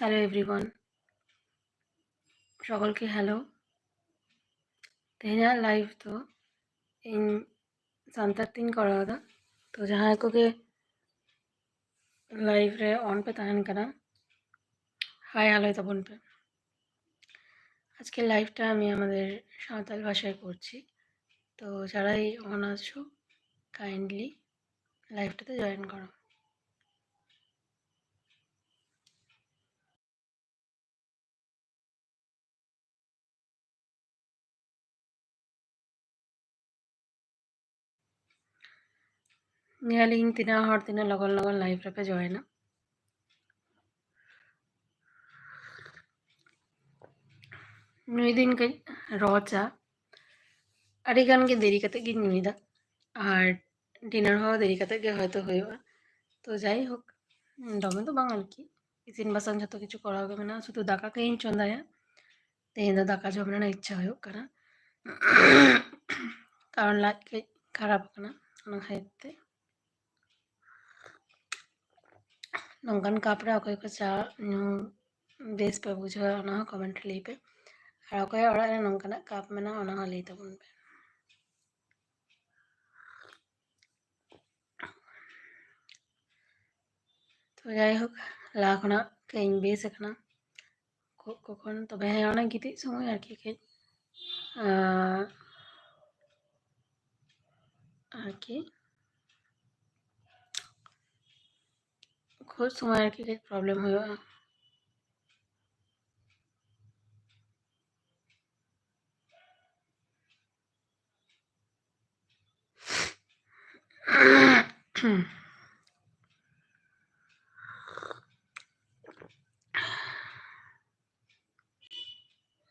Hello everyone সকলকে hello তেনা live তো ইন সান্তার তিন করা તો তো যাহা કે লাইভ রে অন পে তাহেন કરા হাই হ্যালো এটা পে আজকে লাইভটা আমি আমাদের সাঁওতাল ভাষায় করছি। তো যারাই অন আছো কাইন্ডলি লাইভটাতে জয়েন করো। ଲିଙ୍କ୍ ଦିନ ହର୍ ଦିନ ଲଗନ୍ ଲଗନ୍ ଲାଇଭ୍ରେ ପେ ଜଏନ୍ নুই দিন কে র চা আর এই দেরি কাতে গিয়ে নুই আর ডিনার হওয়া দেরি কাতে গিয়ে হয়তো হইবা তো যাই হোক, দমে তো বাঙাল কি? ইসিন বাসান যত কিছু করা হবে না, শুধু দাকা কে চন্দায়া তেহিন দাকা জমে না, ইচ্ছা হয়ে কারণ কারণ লাগে, খারাপ না খাইতে। ᱱᱚᱝᱠᱟᱱ ᱠᱟᱯ ᱨᱮ ᱚᱠᱚᱭ ᱠᱚ ᱪᱟ ᱧᱩ ᱵᱮᱥ ᱯᱮ ᱵᱩᱡᱷᱟᱹᱣᱟ ᱚᱱᱟ ᱦᱚᱸ ᱠᱚᱢᱮᱱᱴ ᱨᱮ ᱞᱟᱹᱭ ᱯᱮ ᱟᱨ ᱚᱠᱚᱭᱟᱜ ᱚᱲᱟᱜ ᱨᱮ ᱱᱚᱝᱠᱟᱱᱟᱜ ᱠᱟᱯ ᱢᱮᱱᱟᱜᱼᱟ ᱚᱱᱟ ᱦᱚᱸ ᱞᱟᱹᱭ ᱛᱟᱵᱚᱱ ᱯᱮ ᱛᱚ ᱡᱟᱭᱦᱳᱠ ᱞᱟᱦᱟ ᱠᱷᱚᱱᱟᱜ ᱠᱟᱹᱡ ᱤᱧ ᱵᱮᱥ ᱟᱠᱟᱱᱟ ᱠᱷᱩᱜ ᱠᱚ ᱠᱷᱚᱱ ᱛᱚᱵᱮ ᱦᱮᱸ ᱚᱱᱟ ᱜᱤᱛᱤᱡ ᱥᱚᱢᱚᱭ ᱟᱨᱠᱤ ᱠᱟᱹᱡ ᱟᱨᱠᱤ ખુદ તમારે કે કંઈક પ્રોબ્લેમ હોય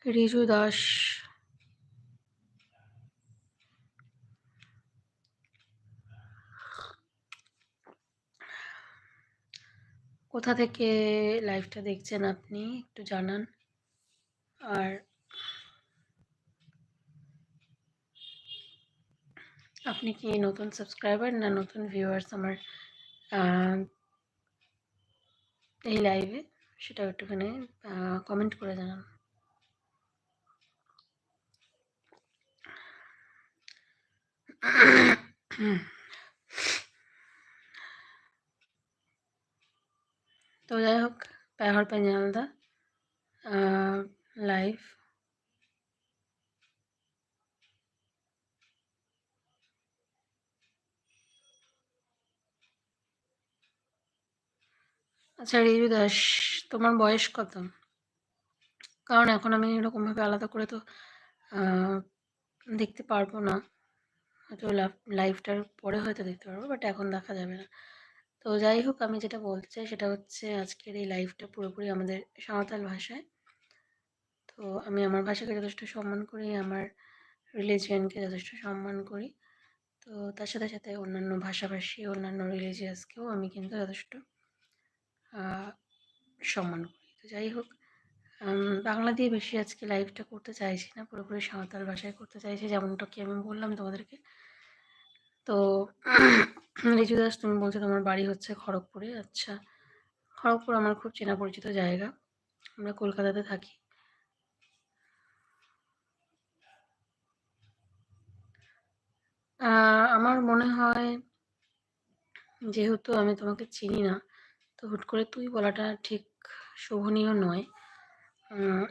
রিজু দাস কোথা থেকে লাইভটা দেখছেন আপনি? একটু জানান। আর আপনি কি নতুন সাবস্ক্রাইবার না নতুন ভিউয়ার্স আমার এই লাইভে সেটা একটুখানি কমেন্ট করে জানান। তো যাই হোক পেহর আলাদা। লাইফ আচ্ছা রিজু দাস তোমার বয়স কত? কারণ এখন আমি এরকমভাবে আলাদা করে তো দেখতে পারব না। হয়তো লাইফটার পরে হয়তো দেখতে পারব বাট এখন দেখা যাবে না। তো যাই হোক আমি যেটা বলতে চাই সেটা হচ্ছে আজকের এই লাইফটা পুরোপুরি আমাদের সাঁওতাল ভাষায়। তো আমি আমার ভাষাকে যথেষ্ট সম্মান করি, আমার রিলিজিয়ানকে যথেষ্ট সম্মান করি। তো তার সাথে সাথে অন্যান্য ভাষাভাষী, অন্যান্য রিলিজিয়াসকেও আমি কিন্তু যথেষ্ট সম্মান করি। তো যাই হোক বাংলা দিয়ে বেশি আজকে লাইভটা করতে চাইছি না, পুরোপুরি সাঁওতাল ভাষায় করতে চাইছি, যেমনটা কি আমি বললাম তোমাদেরকে। তো রিজু দাস, তুমি বলছো তোমার বাড়ি হচ্ছে খড়গপুরে। আচ্ছা খড়গপুর আমার খুব চেনা পরিচিত জায়গা। আমরা কলকাতাতে থাকি। আমার মনে হয় যেহেতু আমি তোমাকে চিনি না, তো হুট করে তুই বলাটা ঠিক শোভনীয় নয়।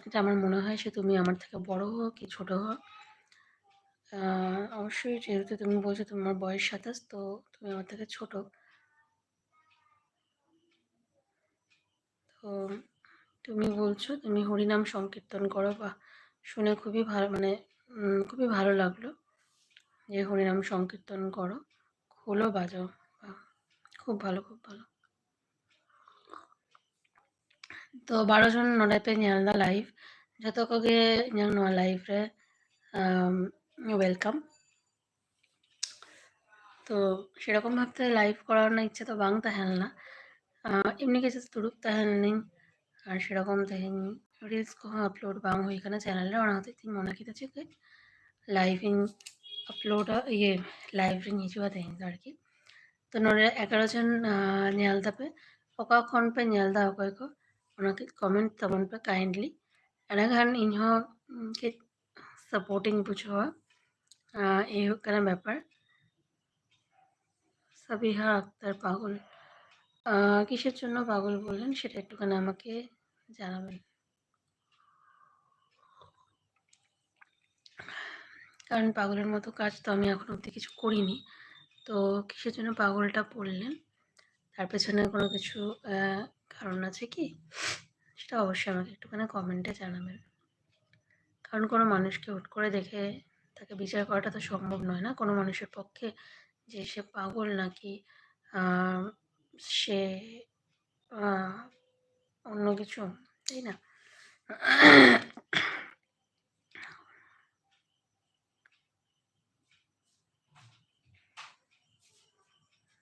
এটা আমার মনে হয় সে তুমি আমার থেকে বড় হো কি ছোট হো অবশ্যই যেহেতু তুমি বলছো তোমার বয়স সাতাশ তো তুমি আমার থেকে ছোট তো তুমি বলছো তুমি হরিনাম সংকীর্তন করো বা শুনে খুবই ভালো মানে খুবই ভালো লাগলো যে হরিনাম সংকীর্তন করো খোলো বাজাও খুব ভালো খুব ভালো ᱛᱚ ᱵᱟᱨᱚ ᱡᱚᱱ ᱱᱚᱰᱮ ᱯᱮ ᱧᱮᱞ ᱮᱫᱟ ᱞᱟᱭᱤᱵ ᱡᱷᱚᱛᱚ ᱠᱚᱜᱮ ᱤᱧᱟᱹᱜ ᱱᱚᱣᱟ ᱞᱟᱭᱤᱵ ᱨᱮ ওয়েলকাম তো সেরকম ভাবতে লাইভ করানোর ইচ্ছে তো বাং তাহেল না। এমনি কিছু তুরুপ তাহেল নেই। আর সেরকম তাহেন রিলস আপলোড বাং হয়ে কেন চ্যানেলে অনাতে তিন মনে কিতে চেকে লাইভিং আপলোড ইয়ে লাইভ রিং হিসেবে তাহেন আর কি। তো নোরে এগারো জন নেয়াল দাপে। অকাখন পে নেয়াল দা অকয় কো? ওনাকে কমেন্ট তমন পে কাইন্ডলি এনাখান ইনহ কে সাপোর্টিং বুঝো এই কানা ব্যাপার। সাবিহা আক্তার পাগল। কিসের জন্য পাগল বললেন সেটা একটুখানি আমাকে জানাবেন। কারণ পাগলের মতো কাজ তো আমি এখন অবধি কিছু করিনি। তো কিসের জন্য পাগলটা পড়লেন তার পেছনে কোনো কিছু কারণ আছে কি? সেটা অবশ্যই আমাকে একটুখানি কমেন্টে জানাবেন। কারণ কোনো মানুষকে হুট করে দেখে তাকে বিচার করাটা তো সম্ভব নয় না? কোনো মানুষের পক্ষে যে সে পাগল নাকি সে অন্য কিছু, তাই না?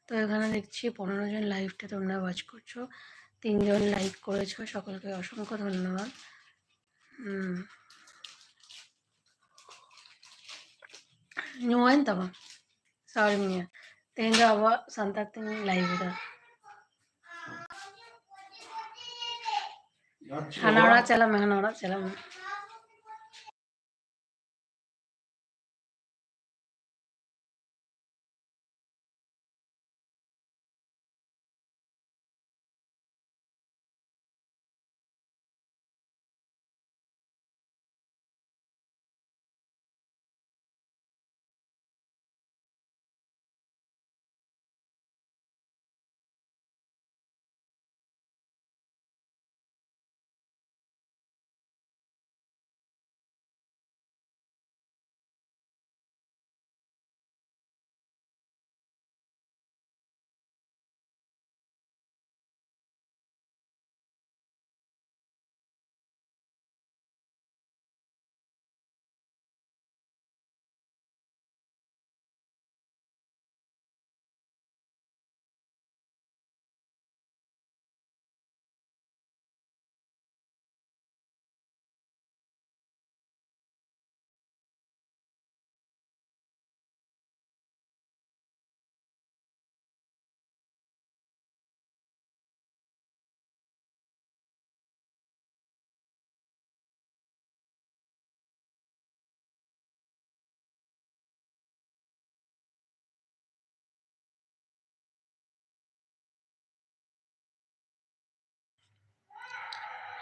তো এখানে দেখছি পনেরো জন লাইভটা তোমরা ওয়াচ করছ। তিনজন লাইক করেছ। সকলকে অসংখ্য ধন্যবাদ। nyuwan ನೀವು ಎಂತವ ಸಾರಿ ಮಿಯ தேங்காய் அவ்வா சந்தாத்தின் லைவ் தான் அண்ணாடா செலம அண்ணாடா செலம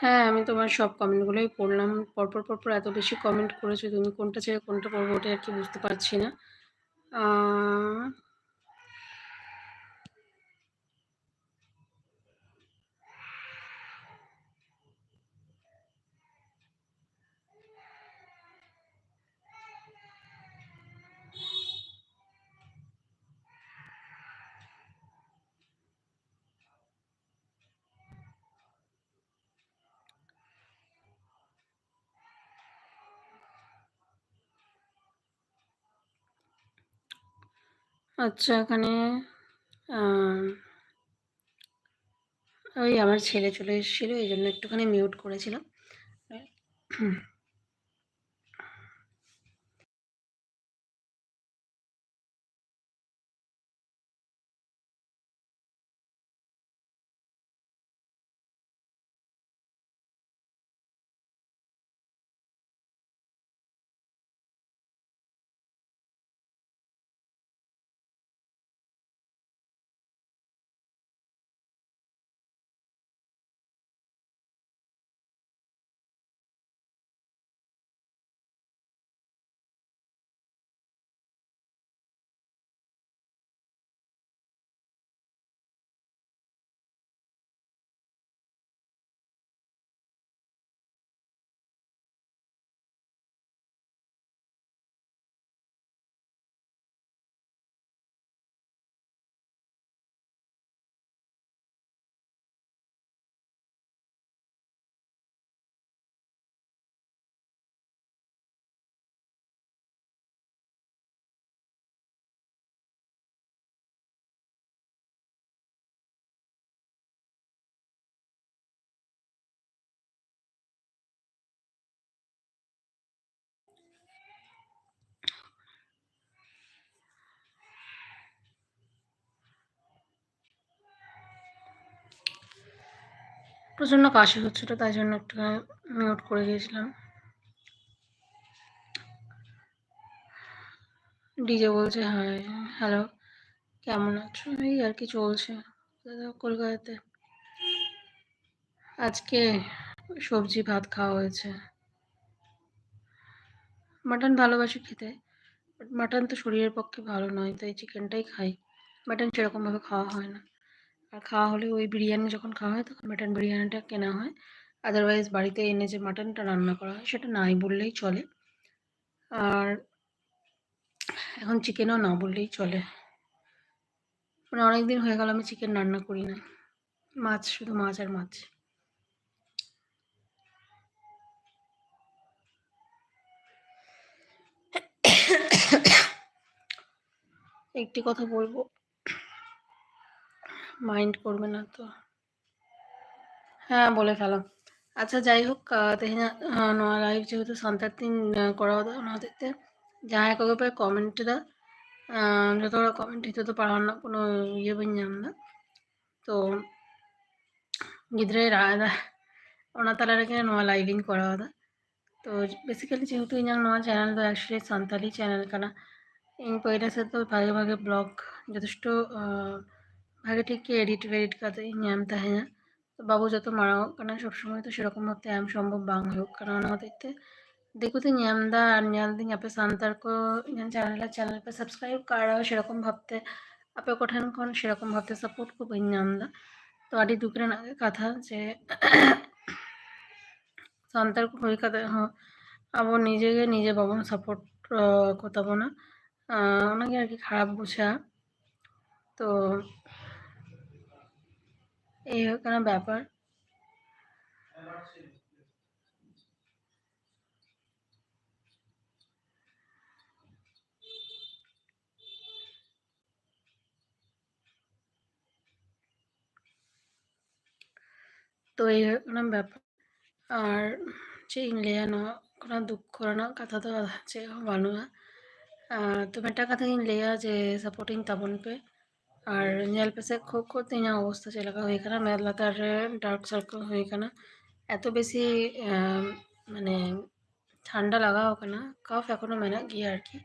হ্যাঁ আমি তোমার সব কমেন্টগুলোই পড়লাম। পরপর পরপর এত বেশি কমেন্ট করেছ, তুমি কোনটা ছেড়ে কোনটা পড়ব ওটা আর কি বুঝতে পারছি না। আচ্ছা এখানে ওই আমার ছেলে চলে এসেছিল এই জন্য একটুখানি মিউট করেছিলাম। প্রচণ্ড কাশি হচ্ছিল, তাই জন্য একটুখানি মিউট করে দিয়েছিলাম ডিজে বলছে হাই হ্যালো কেমন আছো? এই আর কি চলছে। কলকাতাতে। আজকে সবজি, ভাত খাওয়া হয়েছে। মাটন ভালোবাসি খেতে মাটন তো শরীরের পক্ষে ভালো নয়, তাই চিকেনটাই খাই। মাটন সেরকমভাবে খাওয়া হয় না। আর খাওয়া হলে ওই বিরিয়ানি যখন খাওয়া হয় তখন মাটন বিরিয়ানিটা কেনা হয়। আদারওয়াইজ বাড়িতে এনে যে মাটনটা রান্না করা হয় সেটা নাই বললেই চলে। আর এখন চিকেনও না বললেই চলে। মানে অনেক দিন হয়ে গেল আমি চিকেন রান্না করি না মাছ, শুধু মাছ আর মাছ। একটি কথা বলব। মাইন্ড করবে না তো। হ্যাঁ বলে ফেলো। আচ্ছা যাই হোক নয়া লাইভ যেহেতু সন্তার দিন করা হতো ওনাদেরতে যাহা একভাবে কমেন্টটা যত কমেন্ট দিতে তো পারার না, কোনো ইয়ে বুঝলাম না। তো গিদ্রে রায়দা ওনা তালা রেখে নোয়া লাইভিং করা হতো। তো বেসিক্যালি যেহেতু ইঞ্জাং নয়া চ্যানেল তো অ্যাকচুয়ালি সন্তালি চ্যানেল কানা? ইং পয়লা তো ভাগে ভাগে ব্লগ যথেষ্ট ᱵᱷᱟᱜᱮ ᱴᱷᱤᱠ ᱜᱮ ᱮᱰᱤᱴ ᱨᱮᱰᱤᱴ ᱠᱟᱛᱮ ᱤᱧ ᱧᱟᱢ ᱛᱟᱦᱮᱸᱱᱟ ᱵᱟᱹᱵᱩ ᱡᱚᱛᱚ ᱢᱟᱨᱟᱝᱚᱜ ᱠᱟᱱᱟ ᱥᱚᱵ ᱥᱚᱢᱚᱭ ᱛᱚ ᱥᱮᱨᱚᱠᱚᱢ ᱵᱷᱟᱵᱛᱮ ᱮᱢ ᱥᱚᱢᱵᱷᱚᱵ ᱵᱟᱝ ᱦᱩᱭᱩᱜ ᱠᱟᱱᱟ ᱚᱱᱟ ᱦᱚᱛᱮᱡ ᱛᱮ ᱫᱤᱠᱩ ᱛᱮᱧ ᱧᱟᱢᱫᱟ ᱟᱨ ᱧᱮᱞᱫᱟᱹᱧ ᱟᱯᱮ ᱥᱟᱱᱛᱟᱲ ᱠᱚ ᱤᱧᱟᱹᱜ ᱪᱮᱱᱮᱞ ᱪᱮᱱᱮᱞ ᱯᱮ ᱥᱟᱵᱥᱠᱨᱟᱭᱤᱵ ᱠᱟᱜᱼᱟ ᱥᱮᱨᱚᱠᱚᱢ ᱵᱷᱟᱵᱛᱮ ᱟᱯᱮ ᱠᱚᱴᱷᱮᱱ ᱠᱷᱚᱱ ᱥᱮᱨᱚᱠᱚᱢ ᱵᱷᱟᱵᱛᱮ ᱥᱟᱯᱳর্ᱴ ᱠᱚ ᱵᱟᱹᱧ ᱧᱟᱢᱫᱟ ᱛᱚ ᱟᱹᱰᱤ ᱫᱩᱠ ᱨᱮᱱᱟᱜ ᱜᱮ ᱠᱟᱛᱷᱟ ᱡᱮ ᱥᱟᱱᱛᱟᱲ ᱠᱚ ᱦᱩᱭ ᱠᱟᱛᱮ ᱦᱚᱸ ᱟᱵᱚ ᱱᱤᱡᱮᱜᱮ ᱱᱤᱡᱮ ᱵᱟᱵᱚᱱ ᱥᱟᱯᱳᱨᱴ ᱠᱚ ᱛᱟᱵᱚᱱᱟ ᱚᱱᱟᱜᱮ ᱟᱨᱠᱤ ᱠᱷᱟᱨᱟᱯ ᱵᱩᱡᱷᱟᱹᱜᱼᱟ ᱛᱚ এই এখানে ব্যাপার। তো এরকম ব্যাপার। আর যে ইংলিয়া ন কোনো দুঃখ না কথা তো আছে ভালো না তো মেটা কথা ইংলিয়া যে সাপোর্টিং তাবন পে ᱟᱨ ᱧᱮᱞ ᱯᱮᱥᱮ ᱠᱷᱳ ᱠᱷᱳ ᱛᱮ ᱤᱧᱟᱹᱜ ᱚᱵᱚᱥᱛᱟ ᱪᱮᱫ ᱞᱮᱠᱟ ᱦᱩᱭ ᱠᱟᱱᱟ ᱢᱮᱫ ᱞᱟᱛᱟᱨ ᱨᱮ ᱰᱟᱨᱠ ᱥᱟᱨᱠᱮᱞ ᱦᱩᱭ ᱠᱟᱱᱟ ᱮᱛᱚ ᱵᱮᱥᱤ ᱢᱟᱱᱮ ᱴᱷᱟᱱᱰᱟ ᱞᱟᱜᱟᱣ ᱠᱟᱱᱟ ᱠᱟᱯ ᱮᱠᱷᱚᱱᱚ ᱢᱮᱱᱟᱜ ᱜᱮᱭᱟ ᱟᱨᱠᱤ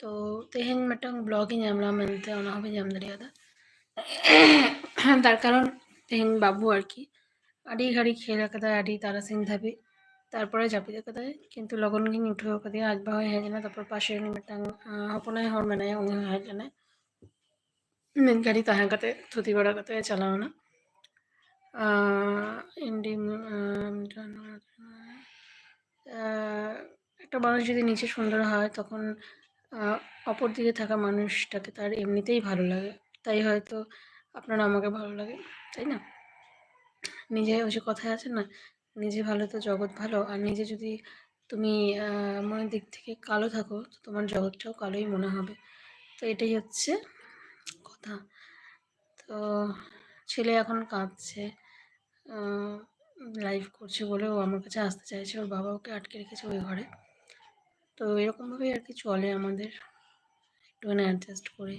ᱛᱚ ᱛᱮᱦᱮᱧ ᱢᱤᱫᱴᱟᱝ ᱵᱞᱚᱜ ᱤᱧ ᱮᱢ ᱞᱮᱫᱟ ᱢᱮᱱᱛᱮ ᱚᱱᱟ ᱦᱚᱸ ᱵᱟᱹᱧ ᱮᱢ ᱫᱟᱲᱮᱭᱟᱫᱟ ᱛᱟᱨ ᱠᱟᱨᱚᱱ ᱛᱮᱦᱮᱧ ᱵᱟᱵᱩ ᱟᱨᱠᱤ ᱟᱹᱰᱤ ᱜᱷᱟᱹᱲᱤ ᱠᱷᱮᱞ ᱟᱠᱟᱫᱟᱭ ᱟᱹᱰᱤ ᱛᱟᱨᱟᱥᱤᱧ ᱫᱷᱟᱹᱵᱤᱡ ᱛᱟᱨᱯᱚᱨᱮ ᱡᱟᱹᱯᱤᱫ ᱟᱠᱟᱫᱟᱭ ᱠᱤᱱᱛᱩ ᱞᱚᱜᱚᱱ ᱜᱤᱧ ᱩᱴᱷᱟᱹᱣ ᱟᱠᱟᱫᱮᱭᱟ ᱟᱡ ᱵᱟᱵᱟᱭ ᱦᱮᱡ ᱮᱱᱟ ᱛᱟᱨᱯᱚᱨ ᱯᱟᱥᱮ ᱨᱤᱱ ᱢᱤᱫᱴᱟᱝ ᱦᱚᱯᱚᱱᱟᱭ ᱦᱚᱲ ᱢᱮᱱᱟᱭᱟ ᱩᱱᱤ ᱦᱚᱸ ᱦᱮᱡ ᱞᱮᱱᱟᱭ మెన్కని తహంకతే తుది వడకతే చలవన ఇండి একটা মানুষ যদি নিচে সুন্দর হয় তখন অপর দিকে থাকা মানুষটাকে তার এমনিতেই ভালো লাগে তাই হয়তো আপনারা আমাকে ভালো লাগে তাই না নিজে ওই যে কথায় আছে না নিজে ভালো তো জগৎ ভালো আর নিজে যদি তুমি মনের দিক থেকে কালো থাকো তো তোমার জগৎটাও কালোই মনে হবে তো এটাই হচ্ছে কথা। তো ছেলে এখন কাঁদছে লাইভ করছে বলে ও আমার কাছে আসতে চাইছে, ওর বাবা ওকে আটকে রেখেছে ওই ঘরে। তো এরকমভাবেই আর কি চলে আমাদের। একটুখানি অ্যাডজাস্ট করে।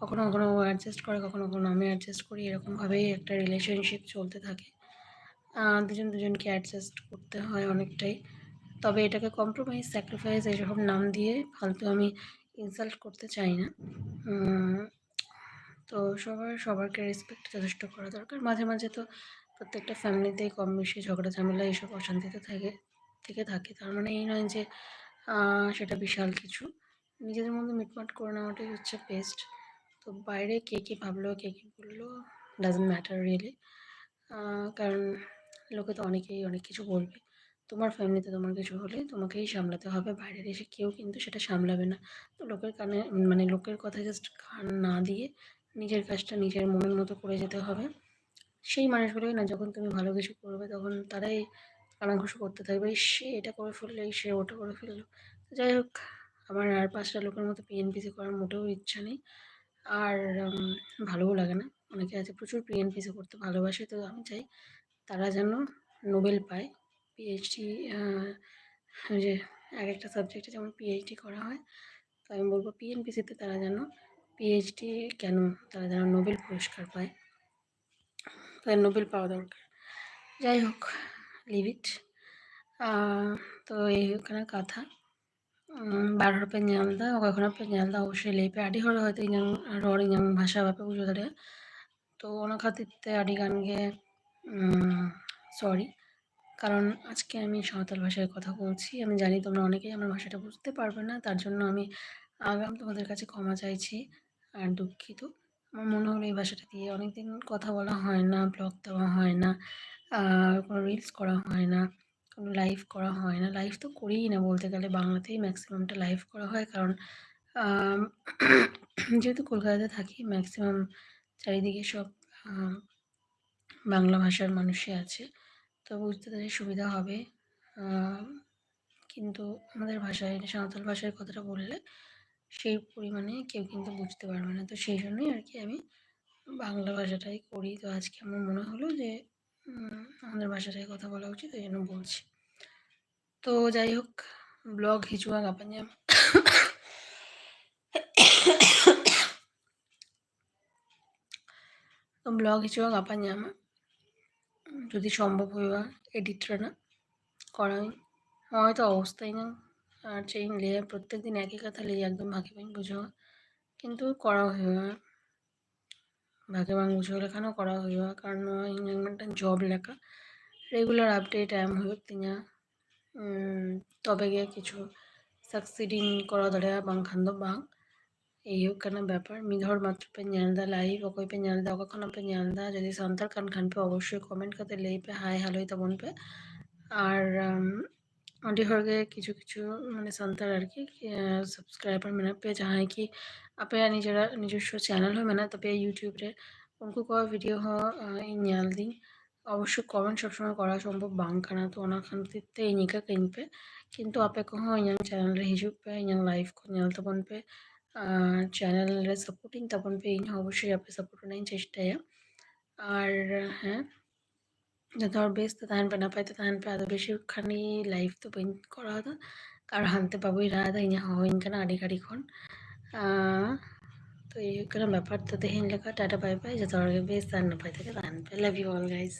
কখনো কখনো ও অ্যাডজাস্ট করে, কখনো কখনো আমি অ্যাডজাস্ট করি। এরকমভাবেই একটা রিলেশনশিপ চলতে থাকে। দুজন দুজনকে অ্যাডজাস্ট করতে হয় অনেকটাই। তবে এটাকে কম্প্রোমাইজ স্যাক্রিফাইস এইরকম নাম দিয়ে ফালতু আমি ইনসাল্ট করতে চাই না। তো সবার, সবারকে রেসপেক্ট যথেষ্ট করা দরকার। মাঝে মাঝে তো প্রত্যেকটা ফ্যামিলিতেই কম বেশি ঝগড়া, ঝামেলা এইসব অশান্তিতে থাকে, থেকে থাকে। তার মানে এই নয় যে সেটা বিশাল কিছু। নিজেদের মধ্যে মিটমাট করে নেওয়াটাই হচ্ছে বেস্ট তো বাইরে কে কী ভাবলো, কে কী বলল ডাজেন্ট ম্যাটার রিয়েলি কারণ লোকে তো অনেকেই অনেক কিছু বলবে। তোমার ফ্যামিলিতে তোমার কিছু হলে তোমাকেই সামলাতে হবে। বাইরের এসে কেউ কিন্তু সেটা সামলাবে না। তো লোকের কানে মানে লোকের কথা জাস্ট কান না দিয়ে নিজের কাজটা নিজের মনের মতো করে যেতে হবে। সেই মানুষগুলোই না যখন তুমি ভালো কিছু করবে তখন তারাই কানাঘুষো করতে থাকবে সে এটা করে ফেলল সে ওটা করে ফেলল। যাই হোক, আমার আর পাঁচটা লোকের মতো পিএনপিসি করার মোটেও ইচ্ছা নেই। আর ভালোও লাগে না। অনেকে আছে প্রচুর পিএনপিসি করতে ভালোবাসে, তো আমি চাই তারা যেন নোবেল পায়। পিএইচডি যে এক একটা সাবজেক্টে যেমন পিএইচডি করা হয়, তো আমি বলব পিএনপিসিতে তারা যেন পিএইচডি কেন তারা যেন নোবেল পুরস্কার পায়? তাদের নোবেল পাওয়া দরকার। যাই হোক লিভ ইট তো এই kana কথা। hor pe nyalda o kana pe nyalda অবশ্যই lepe adi hor hoyto inyang ror inyang bhasha bape bujo dare তো ওনার খাতিরতে আডি গানগে সরি কারণ আজকে আমি সাঁওতাল ভাষায় কথা বলছি। আমি জানি তোমরা অনেকেই আমার ভাষাটা বুঝতে পারবে না। তার জন্য আমি আগাম তোমাদের কাছে ক্ষমা চাইছি। আর দুঃখিত। আমার মনে হলো এই ভাষাটা দিয়ে অনেকদিন কথা বলা হয় না ব্লগ দেওয়া হয় না কোনো রিলস করা হয় না, কোনো লাইভ করা হয় না। লাইভ তো করিই না বলতে গেলে, বাংলাতেই ম্যাক্সিমামটা লাইভ করা হয়। কারণ যেহেতু কলকাতাতে থাকি ম্যাক্সিমাম চারিদিকে সব বাংলা ভাষার মানুষই আছে। তো বুঝতে তাদের সুবিধা হবে। কিন্তু আমাদের ভাষায়, সাঁওতাল ভাষায় কথাটা বললে সেই পরিমাণে কেউ কিন্তু বুঝতে পারবে না। তো সেই জন্যই আর কি আমি বাংলা ভাষাটাই করি। তো আজকে আমার মনে হলো যে আমাদের ভাষাটাই কথা বলা উচিত ওই জন্য বলছি। তো যাই হোক, ব্লগ হিচুয়া কাপাঞ্জাম তো ব্লগ হিচুয়া কাপাঞ্জাম যদি সম্ভব হইবা এডিটরা করাই। হয়তো অবস্থাই না আর ট্রেনিং লেয়া প্রত্যেক দিন একই কথা লেয়া একদম ভাগে ভাঙ বুঝো কিন্তু করা হইয়া ভাগে ভাঙ বুঝো লেখানো করা হইয়া কারণ ইংল্যান্ডটা জব লেখা। রেগুলার আপডেট এম হইব তিনা তবে গিয়ে কিছু সাকসিডিং করা ধরে বাংখান দো বাং। এই হোক কেন ব্যাপার মিধর মাত্র পে জানদা লাইভ অকই পে জানদা অকখন পে জানদা যদি সন্তার কান খান পে, অবশ্যই কমেন্ট করতে লেই পে হাই হ্যালো তবন পে। আর ऑडी हो गए কিছু কিছু মানে संतार আর কি सब्सक्राइबर मेरा पे जहाँ है कि अपने निजरा নিজস্ব চ্যানেল হয় মানে তবে ইউটিউবে उनको कोई वीडियो हो ᱧᱮᱞ দিন অবশ্য কমেন্ট সবসময় করা সম্ভব বাংখানা তো ওনা খান তিতে ইনিকা কিনপে কিন্তু আপে কহ ইনাম চ্যানেল রে হিজুক পে ইনাম লাইভ কো ᱧᱮᱞ তপন পে চ্যানেল রে সাপোর্টিং তপন পে ইন অবশ্যই আপে সাপোর্ট নেন চেষ্টায় আর হ্যাঁ ᱡᱚᱛᱚ ᱦᱚᱲ ᱵᱮᱥ ᱛᱮ ᱛᱟᱦᱮᱱ ᱯᱮ ᱱᱟᱯᱟᱭ ᱛᱮ ᱛᱟᱦᱮᱱ ᱯᱮ ᱟᱫᱚ ᱵᱮᱥᱤ ᱠᱷᱟᱱᱤ ᱞᱟᱭᱤᱯᱷ ᱫᱚ ᱵᱟᱹᱧ ᱠᱚᱨᱟᱣ ᱮᱫᱟ ᱠᱟᱨᱚᱱ ᱦᱟᱱᱛᱮ ᱵᱟᱵᱩᱭ ᱨᱟᱜ ᱮᱫᱟ ᱤᱧᱟᱹᱜ ᱦᱚᱦᱚᱧ ᱠᱟᱱᱟ ᱟᱹᱰᱤ ᱜᱷᱟᱹᱲᱤ ᱠᱷᱚᱱ তো এই হয়ে গেলাম ব্যাপার তো দেখে নিলে টাটা বাই বাই যত বেশ আর নাপাই থেকে রান পেলে ভিউ অল গাইজ